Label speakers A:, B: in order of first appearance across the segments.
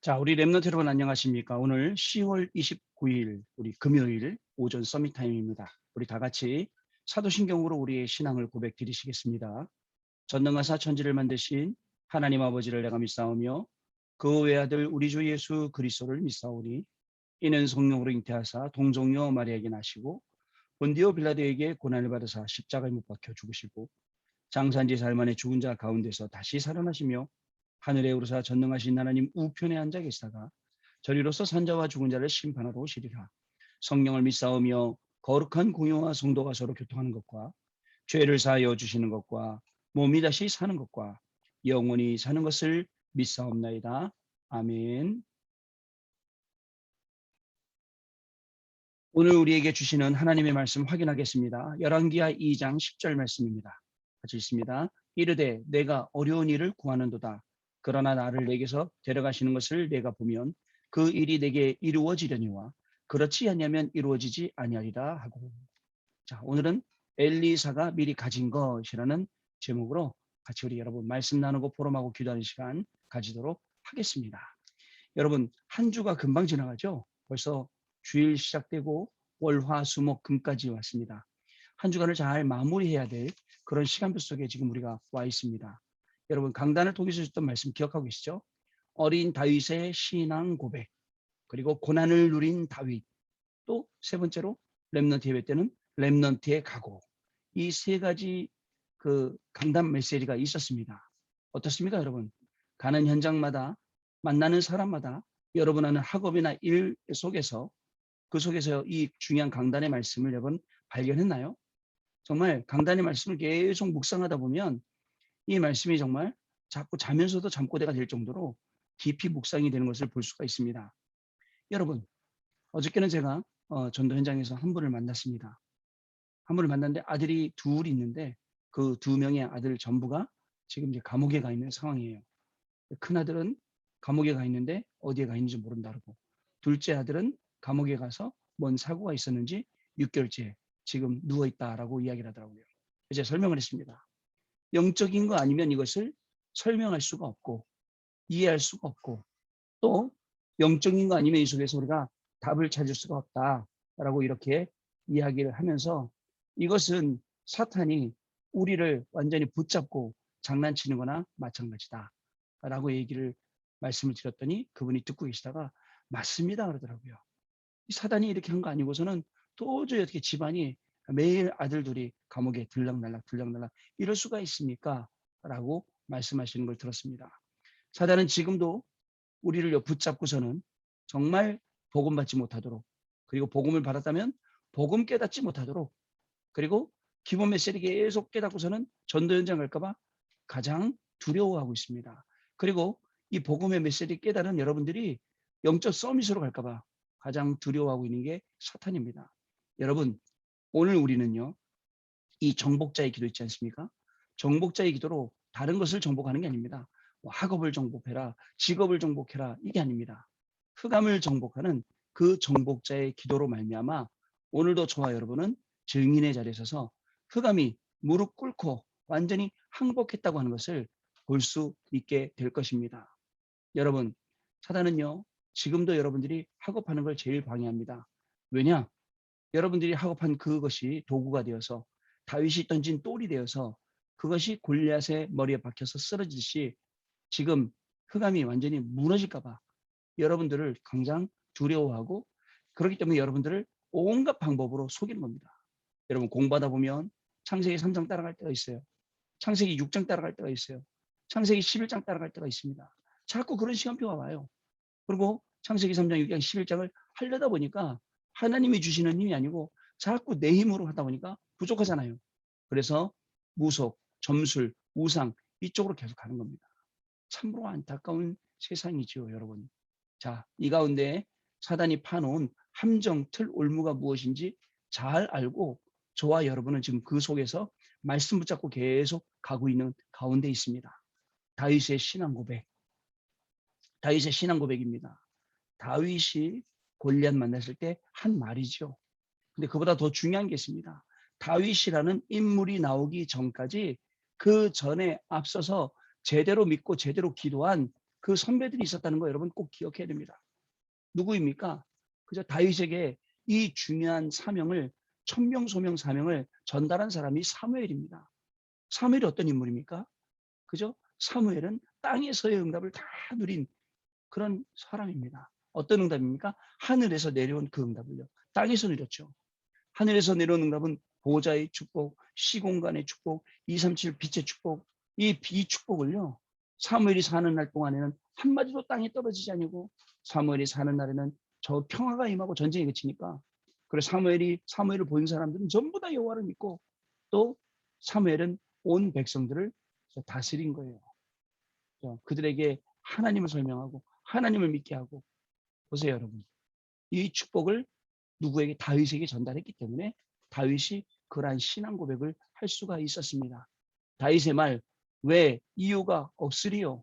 A: 자, 우리 랩런트 여러분 안녕하십니까? 오늘 10월 29일 우리 금요일 오전 서밋 타임입니다. 우리 다 같이 사도신경으로 우리의 신앙을 고백 드리시겠습니다. 전능하사 천지를 만드신 하나님 아버지를 내가 믿사오며 그 외아들 우리 주 예수 그리스도를 믿사오니 이는 성령으로 잉태하사 동정녀 마리아에게 나시고 본디오 빌라도에게 고난을 받으사 십자가에 못 박혀 죽으시고 장산지 살만의 죽은 자 가운데서 다시 살아나시며 하늘에 오르사 전능하신 하나님 우편에 앉아 계시다가 저리로서 산자와 죽은 자를 심판하러 오시리라. 성령을 믿사오며 거룩한 공유와 성도가 서로 교통하는 것과 죄를 사하여 주시는 것과 몸이 다시 사는 것과 영원히 사는 것을 믿사옵나이다. 아멘. 오늘 우리에게 주시는 하나님의 말씀 확인하겠습니다. 열왕기하 2장 10절 말씀입니다. 같이 있습니다. 이르되 내가 어려운 일을 구하는도다. 그러나 나를 내게서 데려가시는 것을 내가 보면 그 일이 내게 이루어지려니와 그렇지 아니하면 이루어지지 아니하리라 하고 자 오늘은 엘리사가 미리 가진 것이라는 제목으로 같이 우리 여러분 말씀 나누고 포럼하고 기도하는 시간 가지도록 하겠습니다. 여러분 한 주가 금방 지나가죠. 벌써 주일 시작되고 월화수목 금까지 왔습니다. 한 주간을 잘 마무리해야 될 그런 시간표 속에 지금 우리가 와 있습니다. 여러분 강단을 통해서 주셨던 말씀 기억하고 계시죠? 어린 다윗의 신앙 고백 그리고 고난을 누린 다윗 또 세 번째로 렘넌트 예배 때는 렘넌트의 각오 이 세 가지 그 강단 메시지가 있었습니다. 어떻습니까 여러분? 가는 현장마다 만나는 사람마다 여러분 하는 학업이나 일 속에서 그 속에서 이 중요한 강단의 말씀을 여러분 발견했나요? 정말 강단의 말씀을 계속 묵상하다 보면 이 말씀이 정말 자꾸 자면서도 잠꼬대가 될 정도로 깊이 묵상이 되는 것을 볼 수가 있습니다. 여러분, 어저께는 제가 어, 전도 현장에서 한 분을 만났습니다. 한 분을 만났는데 아들이 둘이 있는데 그 두 명의 아들 전부가 지금 이제 감옥에 가 있는 상황이에요. 큰 아들은 감옥에 가 있는데 어디에 가 있는지 모른다 고 둘째 아들은 감옥에 가서 뭔 사고가 있었는지 6개월째 지금 누워 있다라고 이야기를 하더라고요. 이제 설명을 했습니다. 영적인 거 아니면 이것을 설명할 수가 없고 이해할 수가 없고 또 영적인 거 아니면 이 속에서 우리가 답을 찾을 수가 없다라고 이렇게 이야기를 하면서 이것은 사탄이 우리를 완전히 붙잡고 장난치는 거나 마찬가지다 라고 얘기를 말씀을 드렸더니 그분이 듣고 계시다가 맞습니다 그러더라고요. 사단이 이렇게 한 거 아니고서는 도저히 어떻게 집안이 매일 아들들이 감옥에 들락날락 들락날락 이럴 수가 있습니까? 라고 말씀하시는 걸 들었습니다. 사단은 지금도 우리를 붙잡고서는 정말 복음 받지 못하도록 그리고 복음을 받았다면 복음 깨닫지 못하도록 그리고 기본 메시지 계속 깨닫고서는 전도 현장 갈까봐 가장 두려워하고 있습니다. 그리고 이 복음의 메시지 깨달은 여러분들이 영적 서밋으로 갈까봐 가장 두려워하고 있는 게 사탄입니다. 여러분 오늘 우리는요, 이 정복자의 기도 있지 않습니까? 정복자의 기도로 다른 것을 정복하는 게 아닙니다. 뭐 학업을 정복해라, 직업을 정복해라 이게 아닙니다. 흑암을 정복하는 그 정복자의 기도로 말미암아 오늘도 저와 여러분은 증인의 자리에 서서 흑암이 무릎 꿇고 완전히 항복했다고 하는 것을 볼 수 있게 될 것입니다. 여러분, 사단은요, 지금도 여러분들이 학업하는 걸 제일 방해합니다. 왜냐? 여러분들이 학업한 그것이 도구가 되어서 다윗이 던진 똘이 되어서 그것이 골리앗의 머리에 박혀서 쓰러지듯이 지금 흑암이 완전히 무너질까 봐 여러분들을 당장 두려워하고 그렇기 때문에 여러분들을 온갖 방법으로 속이는 겁니다. 여러분 공부하다 보면 창세기 3장 따라갈 때가 있어요. 창세기 6장 따라갈 때가 있어요. 창세기 11장 따라갈 때가 있습니다. 자꾸 그런 시간표가 와요. 그리고 창세기 3장, 6장, 11장을 하려다 보니까 하나님이 주시는 힘이 아니고 자꾸 내 힘으로 하다 보니까 부족하잖아요. 그래서 무속, 점술, 우상 이쪽으로 계속 가는 겁니다. 참으로 안타까운 세상이지요, 여러분. 자, 이 가운데 사단이 파놓은 함정, 틀, 올무가 무엇인지 잘 알고 저와 여러분은 지금 그 속에서 말씀 붙잡고 계속 가고 있는 가운데 있습니다. 다윗의 신앙 고백. 다윗의 신앙 고백입니다. 다윗이 골리앗 만났을 때 한 말이죠. 근데 그보다 더 중요한 게 있습니다. 다윗이라는 인물이 나오기 전까지 그 전에 앞서서 제대로 믿고 제대로 기도한 그그 선배들이 있었다는 거 여러분 꼭 기억해야 됩니다. 누구입니까? 그저 다윗에게 이 중요한 사명을 천명소명 사명을 전달한 사람이 사무엘입니다. 사무엘이 어떤 인물입니까? 그죠? 사무엘은 땅에서의 응답을 다 누린 그런 사람입니다. 어떤 응답입니까? 하늘에서 내려온 그 응답을요. 땅에서 누렸죠. 하늘에서 내려온 응답은 보좌의 축복, 시공간의 축복, 237 빛의 축복, 이, 이 축복을요. 사무엘이 사는 날 동안에는 한마디도 땅에 떨어지지 아니고 사무엘이 사는 날에는 저 평화가 임하고 전쟁이 그치니까 그래서 사무엘이 사무엘을 본 사람들은 전부 다 여호와를 믿고 또 사무엘은 온 백성들을 다스린 거예요. 그들에게 하나님을 설명하고 하나님을 믿게 하고 보세요 여러분 이 축복을 누구에게 다윗에게 전달했기 때문에 다윗이 그러한 신앙 고백을 할 수가 있었습니다. 다윗의 말 왜 이유가 없으리요?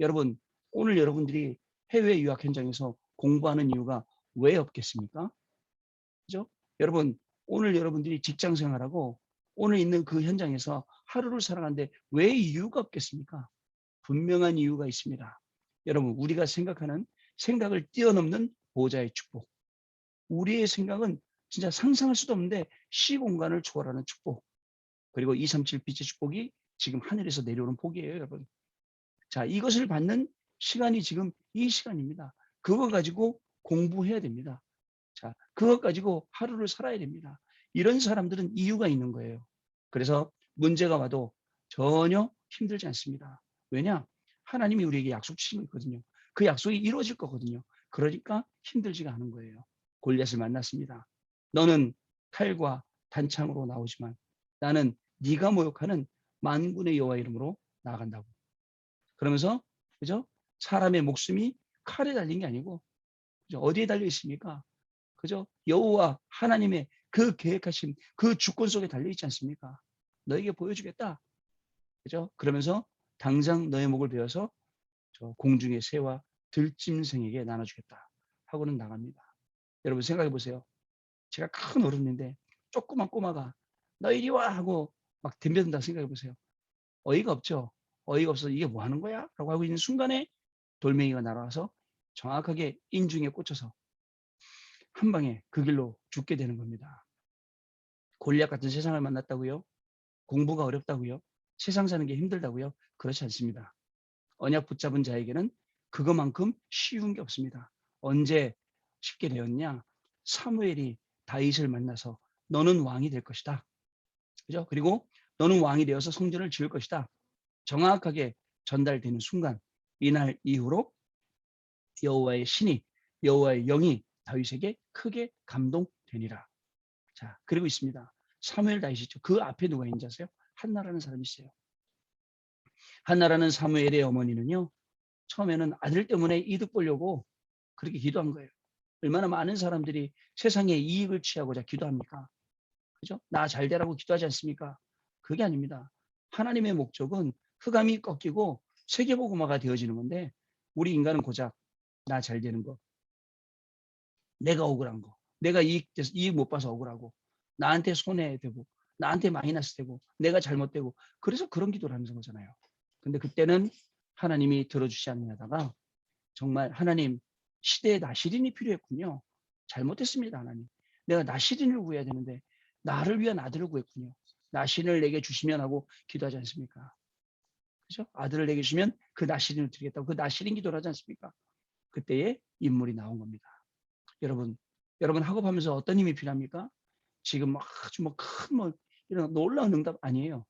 A: 여러분 오늘 여러분들이 해외 유학 현장에서 공부하는 이유가 왜 없겠습니까? 그죠? 여러분 오늘 여러분들이 직장 생활하고 오늘 있는 그 현장에서 하루를 살아가는데 왜 이유가 없겠습니까? 분명한 이유가 있습니다. 여러분 우리가 생각하는 생각을 뛰어넘는 보좌의 축복. 우리의 생각은 진짜 상상할 수도 없는데 시공간을 초월하는 축복. 그리고 237 빛의 축복이 지금 하늘에서 내려오는 복이에요, 여러분. 자, 이것을 받는 시간이 지금 이 시간입니다. 그거 가지고 공부해야 됩니다. 자, 그것 가지고 하루를 살아야 됩니다. 이런 사람들은 이유가 있는 거예요. 그래서 문제가 와도 전혀 힘들지 않습니다. 왜냐? 하나님이 우리에게 약속 주신 거 있거든요. 그 약속이 이루어질 거거든요. 그러니까 힘들지가 않은 거예요. 골리앗을 만났습니다. 너는 칼과 단창으로 나오지만 나는 네가 모욕하는 만군의 여호와 이름으로 나아간다고. 그러면서 그죠? 사람의 목숨이 칼에 달린 게 아니고 그죠? 어디에 달려 있습니까? 그죠? 여호와 하나님의 그 계획하신 그 주권 속에 달려 있지 않습니까? 너에게 보여주겠다. 그죠? 그러면서 당장 너의 목을 베어서 저 공중의 새와 들짐승에게 나눠주겠다 하고는 나갑니다. 여러분 생각해 보세요. 제가 큰 어른인데 조그만 꼬마가 너 이리 와 하고 막 덤벼든다 생각해 보세요. 어이가 없죠. 어이가 없어 이게 뭐 하는 거야? 라고 하고 있는 순간에 돌멩이가 날아와서 정확하게 인중에 꽂혀서 한 방에 그 길로 죽게 되는 겁니다. 골리앗 같은 세상을 만났다고요? 공부가 어렵다고요? 세상 사는 게 힘들다고요? 그렇지 않습니다. 언약 붙잡은 자에게는 그것만큼 쉬운 게 없습니다. 언제 쉽게 되었냐? 사무엘이 다윗을 만나서 너는 왕이 될 것이다. 그죠? 그리고 너는 왕이 되어서 성전을 지을 것이다. 정확하게 전달되는 순간 이날 이후로 여호와의 신이 여호와의 영이 다윗에게 크게 감동되니라. 자, 그리고 있습니다. 사무엘 다윗이죠. 그 앞에 누가 있는지 아세요? 한나라는 사람이 있어요. 한나라는 사무엘의 어머니는요. 처음에는 아들 때문에 이득 보려고 그렇게 기도한 거예요. 얼마나 많은 사람들이 세상에 이익을 취하고자 기도합니까? 그죠? 나 잘 되라고 기도하지 않습니까? 그게 아닙니다. 하나님의 목적은 흑암이 꺾이고 세계복음화가 되어지는 건데 우리 인간은 고작 나 잘 되는 거, 내가 억울한 거, 내가 이익, 이익 못 봐서 억울하고 나한테 손해되고 나한테 마이너스 되고 내가 잘못되고 그래서 그런 기도를 하는 거잖아요. 근데 그때는 하나님이 들어주지 않느냐다가 정말 하나님 시대에 나시린이 필요했군요. 잘못했습니다 하나님. 내가 나시린을 구해야 되는데 나를 위한 아들을 구했군요. 나신을 내게 주시면 하고 기도하지 않습니까? 그죠? 아들을 내게 주시면 그 나시린을 드리겠다고 그 나시린 기도를 하지 않습니까? 그때에 인물이 나온 겁니다. 여러분, 여러분 학업하면서 어떤 힘이 필요합니까? 지금 아주 뭐큰뭐 이런 놀라운 응답 아니에요.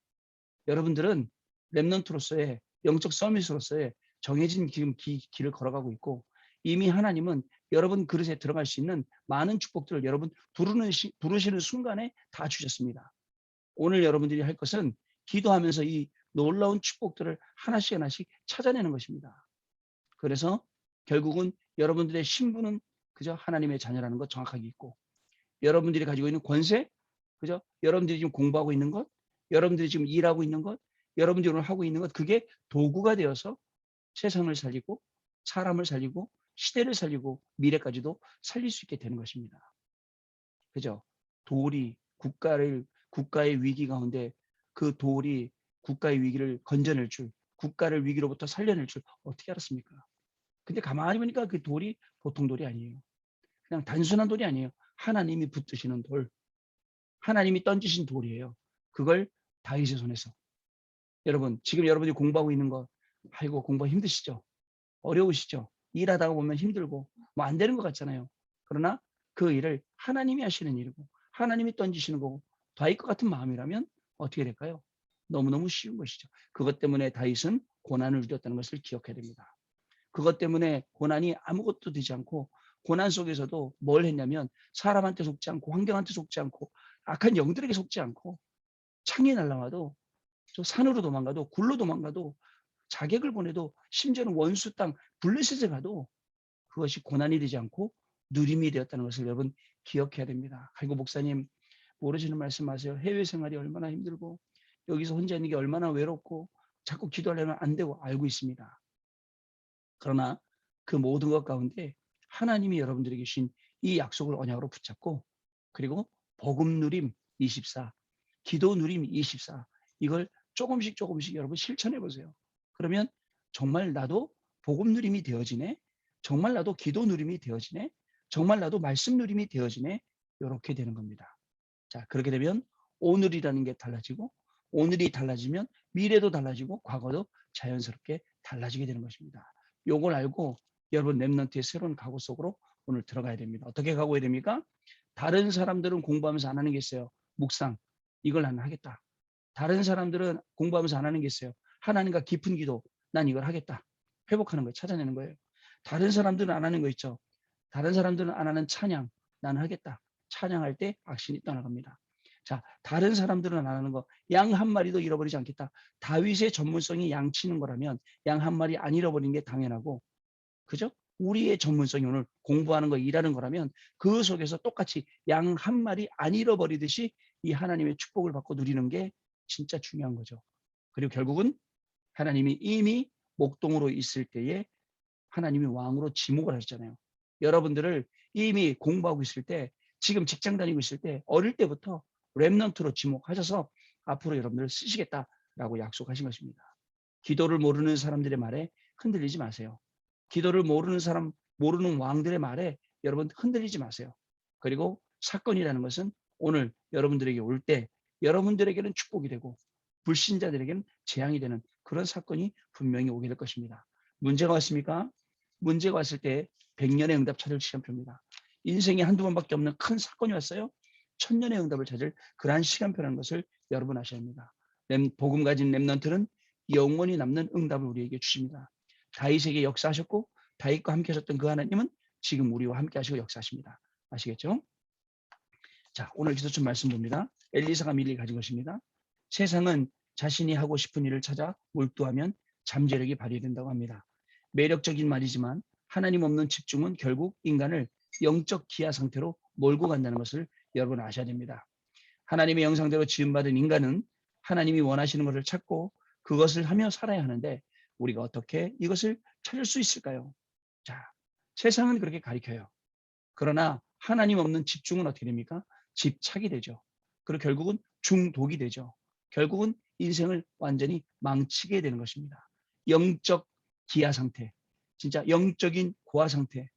A: 여러분들은 랩넌트로서의 영적 서밋으로서의 정해진 지금 기, 길을 걸어가고 있고 이미 하나님은 여러분 그릇에 들어갈 수 있는 많은 축복들을 여러분 부르는 시, 부르시는 순간에 다 주셨습니다. 오늘 여러분들이 할 것은 기도하면서 이 놀라운 축복들을 하나씩 하나씩 찾아내는 것입니다. 그래서 결국은 여러분들의 신분은 그저 하나님의 자녀라는 것 정확하게 있고 여러분들이 가지고 있는 권세, 그죠? 여러분들이 지금 공부하고 있는 것, 여러분들이 지금 일하고 있는 것, 여러분들이 오늘 하고 있는 것, 그게 도구가 되어서 세상을 살리고 사람을 살리고 시대를 살리고 미래까지도 살릴 수 있게 되는 것입니다. 그죠? 돌이 국가를 국가의 위기 가운데 그 돌이 국가의 위기를 건져낼 줄 국가를 위기로부터 살려낼 줄 어떻게 알았습니까? 근데 가만히 보니까 그 돌이 보통 돌이 아니에요. 그냥 단순한 돌이 아니에요. 하나님이 붙드시는 돌. 하나님이 던지신 돌이에요. 그걸 다윗의 손에서. 여러분, 지금 여러분이 공부하고 있는 거, 아이고, 공부 힘드시죠? 어려우시죠? 일하다가 보면 힘들고, 뭐 안 되는 것 같잖아요. 그러나 그 일을 하나님이 하시는 일이고, 하나님이 던지시는 거고, 다윗과 같은 마음이라면 어떻게 될까요? 너무너무 쉬운 것이죠. 그것 때문에 다윗은 고난을 누렸다는 것을 기억해야 됩니다. 그것 때문에 고난이 아무것도 되지 않고 고난 속에서도 뭘 했냐면 사람한테 속지 않고 환경한테 속지 않고 악한 영들에게 속지 않고 창에 날라와도 저 산으로 도망가도 굴로 도망가도 자객을 보내도 심지어는 원수 땅 블레셋에 가도 그것이 고난이 되지 않고 누림이 되었다는 것을 여러분 기억해야 됩니다. 아이고 목사님 모르시는 말씀하세요. 해외 생활이 얼마나 힘들고 여기서 혼자 있는 게 얼마나 외롭고 자꾸 기도하려면 안 되고 알고 있습니다. 그러나 그 모든 것 가운데 하나님이 여러분들에게 주신 이 약속을 언약으로 붙잡고 그리고 복음 누림 24, 기도 누림 24 이걸 조금씩 조금씩 여러분 실천해 보세요. 그러면 정말 나도 복음 누림이 되어지네. 정말 나도 기도 누림이 되어지네. 정말 나도 말씀 누림이 되어지네. 이렇게 되는 겁니다. 자, 그렇게 되면 오늘이라는 게 달라지고 오늘이 달라지면 미래도 달라지고 과거도 자연스럽게 달라지게 되는 것입니다. 요걸 알고 여러분 랩런트의 새로운 각오 속으로 오늘 들어가야 됩니다. 어떻게 각오해야 됩니까? 다른 사람들은 공부하면서 안 하는 게 있어요. 묵상. 이걸 나는 하겠다. 다른 사람들은 공부하면서 안 하는 게 있어요. 하나님과 깊은 기도. 난 이걸 하겠다. 회복하는 거예요. 찾아내는 거예요. 다른 사람들은 안 하는 거 있죠. 다른 사람들은 안 하는 찬양. 나는 하겠다. 찬양할 때 악신이 떠나갑니다. 자, 다른 사람들은 안 하는 거. 양 한 마리도 잃어버리지 않겠다. 다윗의 전문성이 양 치는 거라면 양 한 마리 안 잃어버리는 게 당연하고. 그죠? 우리의 전문성이 오늘 공부하는 거, 일하는 거라면 그 속에서 똑같이 양 한 마리 안 잃어버리듯이 이 하나님의 축복을 받고 누리는 게 진짜 중요한 거죠. 그리고 결국은 하나님이 이미 목동으로 있을 때에 하나님이 왕으로 지목을 하셨잖아요. 여러분들을 이미 공부하고 있을 때, 지금 직장 다니고 있을 때, 어릴 때부터 랩넌트로 지목하셔서 앞으로 여러분들을 쓰시겠다라고 약속하신 것입니다. 기도를 모르는 사람들의 말에 흔들리지 마세요. 기도를 모르는 사람, 모르는 왕들의 말에 여러분 흔들리지 마세요. 그리고 사건이라는 것은 오늘 여러분들에게 올 때 여러분들에게는 축복이 되고 불신자들에게는 재앙이 되는 그런 사건이 분명히 오게 될 것입니다. 문제가 왔습니까? 문제가 왔을 때 100년의 응답 찾을 시간표입니다. 인생에 한두 번밖에 없는 큰 사건이 왔어요. 천년의 응답을 찾을 그러한 시간표라는 것을 여러분 아셔야 합니다. 복음 가진 랩런트는 영원히 남는 응답을 우리에게 주십니다. 다윗에게 역사하셨고 다윗과 함께 하셨던 그 하나님은 지금 우리와 함께 하시고 역사하십니다. 아시겠죠? 자, 오늘 기도좀 말씀 봅니다. 엘리사가 밀리 가진 것입니다. 세상은 자신이 하고 싶은 일을 찾아 몰두하면 잠재력이 발휘된다고 합니다. 매력적인 말이지만 하나님 없는 집중은 결국 인간을 영적 기아 상태로 몰고 간다는 것을 여러분 아셔야 됩니다. 하나님의 영상대로 지음받은 인간은 하나님이 원하시는 것을 찾고 그것을 하며 살아야 하는데 우리가 어떻게 이것을 찾을 수 있을까요? 자, 세상은 그렇게 가리켜요. 그러나 하나님 없는 집중은 어떻게 됩니까? 집착이 되죠. 그리고 결국은 중독이 되죠. 결국은 인생을 완전히 망치게 되는 것입니다. 영적 기아 상태, 진짜 영적인 고아 상태,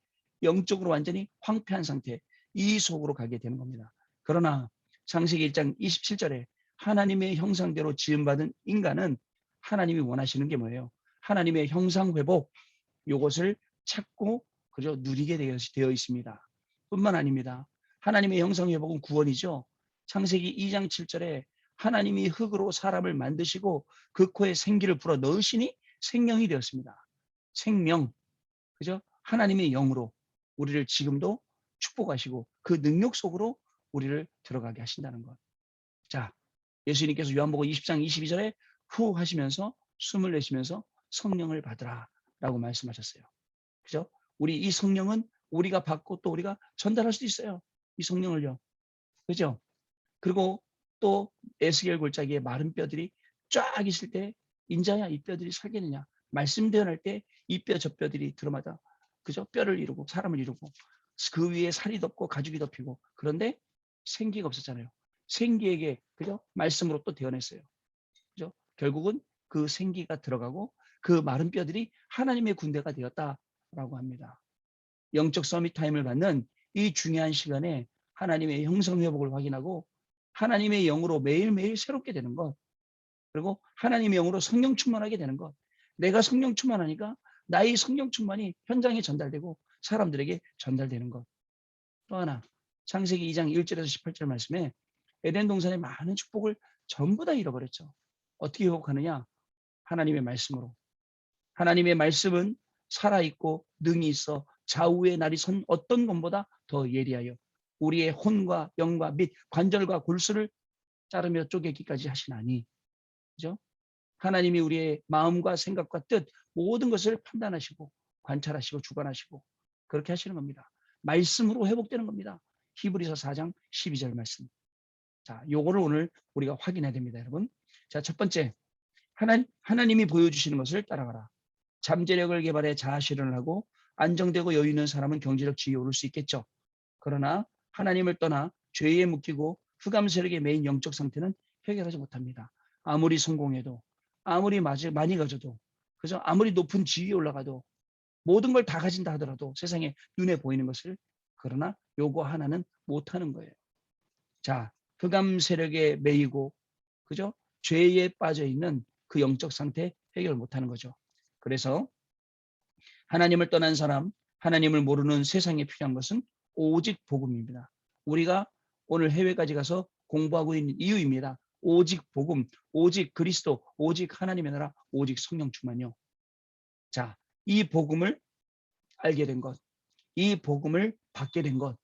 A: 영적으로 완전히 황폐한 상태, 이 속으로 가게 되는 겁니다. 그러나 창세기 1장 27절에 하나님의 형상대로 지음받은 인간은 하나님이 원하시는 게 뭐예요? 하나님의 형상 회복 요것을 찾고 그저 누리게 되어 있습니다. 뿐만 아닙니다. 하나님의 형상 회복은 구원이죠. 창세기 2장 7절에 하나님이 흙으로 사람을 만드시고 그 코에 생기를 불어 넣으시니 생명이 되었습니다. 생명. 그죠? 하나님의 영으로 우리를 지금도 축복하시고 그 능력 속으로 우리를 들어가게 하신다는 것. 자, 예수님께서 요한복음 20장 22절에 후 하시면서 숨을 내쉬면서 성령을 받으라 라고 말씀하셨어요. 그죠? 우리 이 성령은 우리가 받고 또 우리가 전달할 수도 있어요. 이 성령을요. 그죠? 그리고 또 에스겔 골짜기에 마른 뼈들이 쫙 있을 때 인자야 이 뼈들이 살겠느냐? 말씀 대언할 때 이 뼈 저 뼈들이 들어마다 그죠? 뼈를 이루고 사람을 이루고 그 위에 살이 덮고 가죽이 덮이고 그런데 생기가 없었잖아요. 생기에게 그죠? 말씀으로 또 대언했어요. 그죠? 결국은 그 생기가 들어가고 그 마른 뼈들이 하나님의 군대가 되었다라고 합니다. 영적 서밋 타임을 갖는 이 중요한 시간에 하나님의 형성 회복을 확인하고 하나님의 영으로 매일매일 새롭게 되는 것 그리고 하나님의 영으로 성령 충만하게 되는 것 내가 성령 충만하니까 나의 성령 충만이 현장에 전달되고 사람들에게 전달되는 것 또 하나 창세기 2장 1절에서 18절 말씀에 에덴 동산의 많은 축복을 전부 다 잃어버렸죠. 어떻게 회복하느냐? 하나님의 말씀으로. 하나님의 말씀은 살아있고 능이 있어 좌우의 날이 선 어떤 것보다 더 예리하여 우리의 혼과 영과 및 관절과 골수를 자르며 쪼개기까지 하시나니 그죠? 하나님이 우리의 마음과 생각과 뜻 모든 것을 판단하시고 관찰하시고 주관하시고 그렇게 하시는 겁니다. 말씀으로 회복되는 겁니다. 히브리서 4장 12절 말씀. 자, 요거를 오늘 우리가 확인해야 됩니다, 여러분. 자, 첫 번째. 하나, 하나님이 보여주시는 것을 따라가라. 잠재력을 개발해 자아 실현을 하고 안정되고 여유 있는 사람은 경제적 지위에 오를 수 있겠죠. 그러나 하나님을 떠나 죄에 묶이고 흑암 세력의 메인 영적 상태는 해결하지 못합니다. 아무리 성공해도 아무리 많이 가져도 그죠? 아무리 높은 지위에 올라가도 모든 걸 다 가진다 하더라도 세상에 눈에 보이는 것을 그러나 요거 하나는 못하는 거예요. 자, 흑암 세력에 매이고 그죠? 죄에 빠져 있는 그 영적 상태 해결 못하는 거죠. 그래서 하나님을 떠난 사람, 하나님을 모르는 세상에 필요한 것은 오직 복음입니다. 우리가 오늘 해외까지 가서 공부하고 있는 이유입니다. 오직 복음, 오직 그리스도, 오직 하나님의 나라, 오직 성령 충만요. 자, 이 복음을 알게 된 것, 이 복음을 받게 된 것,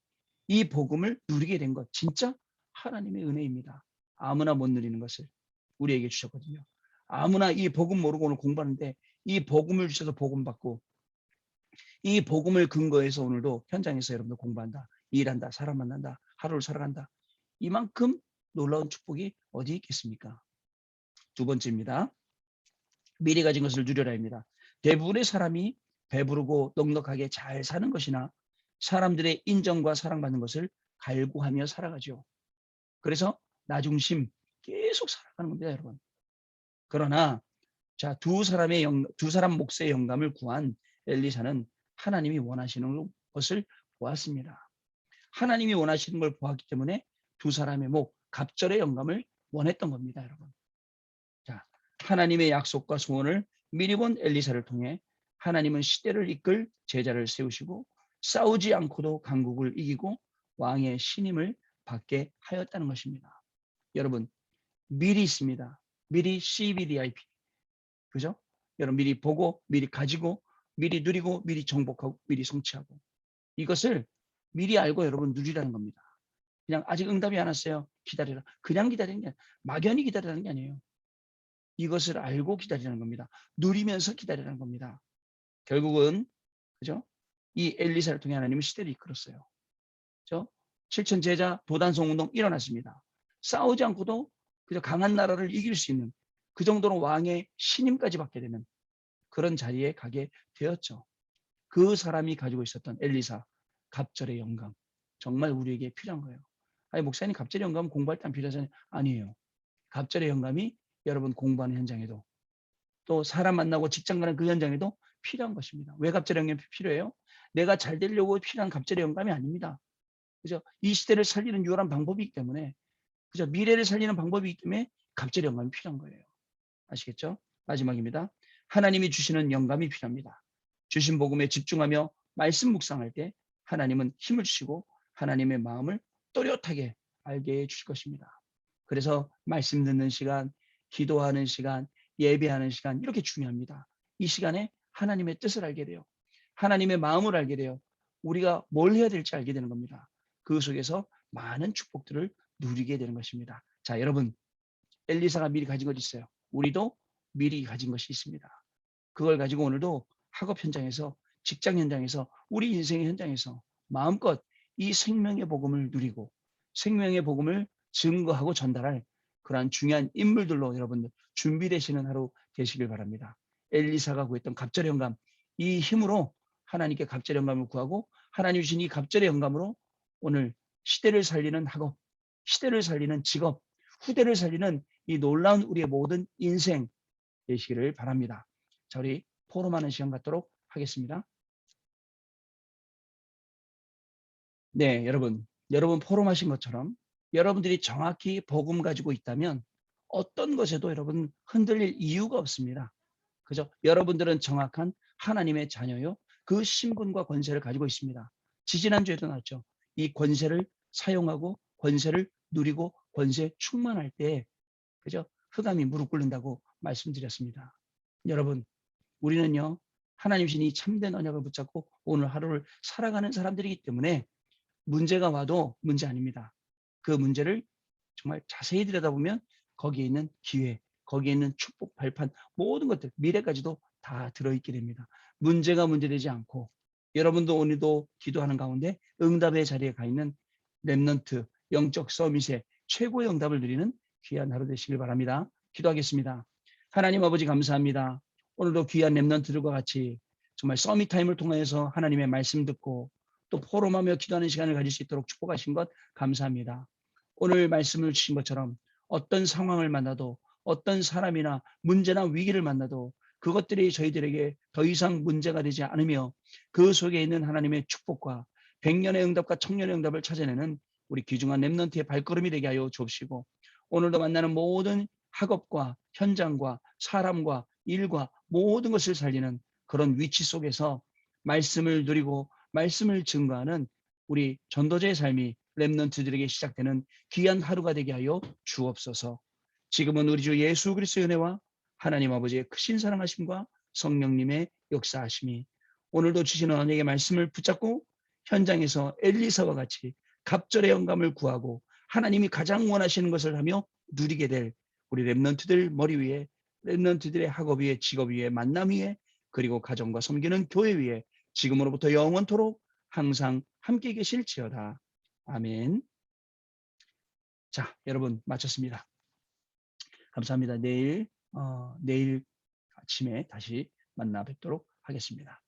A: 이 복음을 누리게 된 것, 진짜 하나님의 은혜입니다. 아무나 못 누리는 것을 우리에게 주셨거든요. 아무나 이 복음 모르고 오늘 공부하는데 이 복음을 주셔서 복음 받고 이 복음을 근거해서 오늘도 현장에서 여러분들 공부한다, 일한다, 사람 만난다, 하루를 살아간다. 이만큼 놀라운 축복이 어디 있겠습니까? 두 번째입니다. 미리 가진 것을 누려라입니다. 대부분의 사람이 배부르고 넉넉하게 잘 사는 것이나 사람들의 인정과 사랑받는 것을 갈구하며 살아가죠. 그래서 나중심 계속 살아가는 겁니다, 여러분. 그러나 자, 두 사람의 영, 두 사람 몫의 영감을 구한 엘리사는 하나님이 원하시는 것을 보았습니다. 하나님이 원하시는 걸 보았기 때문에 두 사람의 목, 갑절의 영감을 원했던 겁니다, 여러분. 자, 하나님의 약속과 소원을 미리 본 엘리사를 통해 하나님은 시대를 이끌 제자를 세우시고 싸우지 않고도 강국을 이기고 왕의 신임을 받게 하였다는 것입니다. 여러분, 미리 있습니다. 미리 CBDIP. 그죠? 여러분 미리 보고, 미리 가지고, 미리 누리고, 미리 정복하고, 미리 성취하고. 이것을 미리 알고 여러분 누리라는 겁니다. 그냥 아직 응답이 안 왔어요. 기다리라. 그냥 기다리는 게 아니라 막연히 기다리라는 게 아니에요. 이것을 알고 기다리라는 겁니다. 누리면서 기다리라는 겁니다. 결국은 그죠? 이 엘리사를 통해 하나님은 시대를 이끌었어요. 그죠? 7천 제자 도단성 운동 일어났습니다. 싸우지 않고도 그저 강한 나라를 이길 수 있는 그 정도로 왕의 신임까지 받게 되는 그런 자리에 가게 되었죠. 그 사람이 가지고 있었던 엘리사 갑절의 영감 정말 우리에게 필요한 거예요. 아니 목사님 갑절의 영감 공부할 때 필요하잖아요. 아니에요. 갑절의 영감이 여러분 공부하는 현장에도 또 사람 만나고 직장 가는 그 현장에도 필요한 것입니다. 왜 갑절의 영감이 필요해요? 내가 잘 되려고 필요한 갑절의 영감이 아닙니다. 그죠? 이 시대를 살리는 유일한 방법이기 때문에 그죠? 미래를 살리는 방법이기 때문에 갑절의 영감이 필요한 거예요. 아시겠죠? 마지막입니다. 하나님이 주시는 영감이 필요합니다. 주신 복음에 집중하며 말씀 묵상할 때 하나님은 힘을 주시고 하나님의 마음을 또렷하게 알게 해 주실 것입니다. 그래서 말씀 듣는 시간, 기도하는 시간, 예배하는 시간 이렇게 중요합니다. 이 시간에 하나님의 뜻을 알게 돼요. 하나님의 마음을 알게 돼요. 우리가 뭘 해야 될지 알게 되는 겁니다. 그 속에서 많은 축복들을 누리게 되는 것입니다. 자, 여러분, 엘리사가 미리 가진 것이 있어요. 우리도 미리 가진 것이 있습니다. 그걸 가지고 오늘도 학업 현장에서, 직장 현장에서, 우리 인생의 현장에서 마음껏 이 생명의 복음을 누리고 생명의 복음을 증거하고 전달할 그러한 중요한 인물들로 여러분들 준비되시는 하루 되시길 바랍니다. 엘리사가 구했던 갑절의 영감, 이 힘으로 하나님께 갑절의 영감을 구하고 하나님 주신 이 갑절의 영감으로 오늘 시대를 살리는 학업, 시대를 살리는 직업, 후대를 살리는 이 놀라운 우리의 모든 인생, 되시기를 바랍니다. 자, 우리 포럼하는 시간 갖도록 하겠습니다. 네, 여러분. 여러분 포럼하신 것처럼 여러분들이 정확히 복음 가지고 있다면 어떤 것에도 여러분 흔들릴 이유가 없습니다. 그죠? 여러분들은 정확한 하나님의 자녀요. 그 신분과 권세를 가지고 있습니다. 지지난주에도 나왔죠. 이 권세를 사용하고 권세를 누리고 권세 충만할 때 그죠? 흑암이 무릎 꿇는다고 말씀드렸습니다. 여러분, 우리는요. 하나님 신 이 참된 언약을 붙잡고 오늘 하루를 살아가는 사람들이기 때문에 문제가 와도 문제 아닙니다. 그 문제를 정말 자세히 들여다보면 거기에 있는 기회, 거기에 있는 축복, 발판, 모든 것들, 미래까지도 다 들어있게 됩니다. 문제가 문제되지 않고 여러분도 오늘도 기도하는 가운데 응답의 자리에 가 있는 랩넌트, 영적 서밋의 최고의 응답을 누리는 귀한 하루 되시길 바랍니다. 기도하겠습니다. 하나님 아버지 감사합니다. 오늘도 귀한 랩넌트들과 같이 정말 서밋 타임을 통해서 하나님의 말씀 듣고 또 포럼하며 기도하는 시간을 가질 수 있도록 축복하신 것 감사합니다. 오늘 말씀을 주신 것처럼 어떤 상황을 만나도 어떤 사람이나 문제나 위기를 만나도 그것들이 저희들에게 더 이상 문제가 되지 않으며 그 속에 있는 하나님의 축복과 백년의 응답과 청년의 응답을 찾아내는 우리 귀중한 랩넌트의 발걸음이 되게 하여 주옵시고 오늘도 만나는 모든 학업과 현장과 사람과 일과 모든 것을 살리는 그런 위치 속에서 말씀을 누리고 말씀을 증거하는 우리 전도자의 삶이 랩넌트들에게 시작되는 귀한 하루가 되게 하여 주옵소서. 지금은 우리 주 예수 그리스도의 은혜와 하나님 아버지의 크신 사랑하심과 성령님의 역사하심이 오늘도 주시는 언약의 말씀을 붙잡고 현장에서 엘리사와 같이 갑절의 영감을 구하고 하나님이 가장 원하시는 것을 하며 누리게 될 우리 랩넌트들 머리 위에 랩넌트들의 학업 위에 직업 위에 만남 위에 그리고 가정과 섬기는 교회 위에 지금으로부터 영원토록 항상 함께 계실지어다. 아멘. 자, 여러분 마쳤습니다. 감사합니다. 내일 어, 내일 아침에 다시 만나 뵙도록 하겠습니다.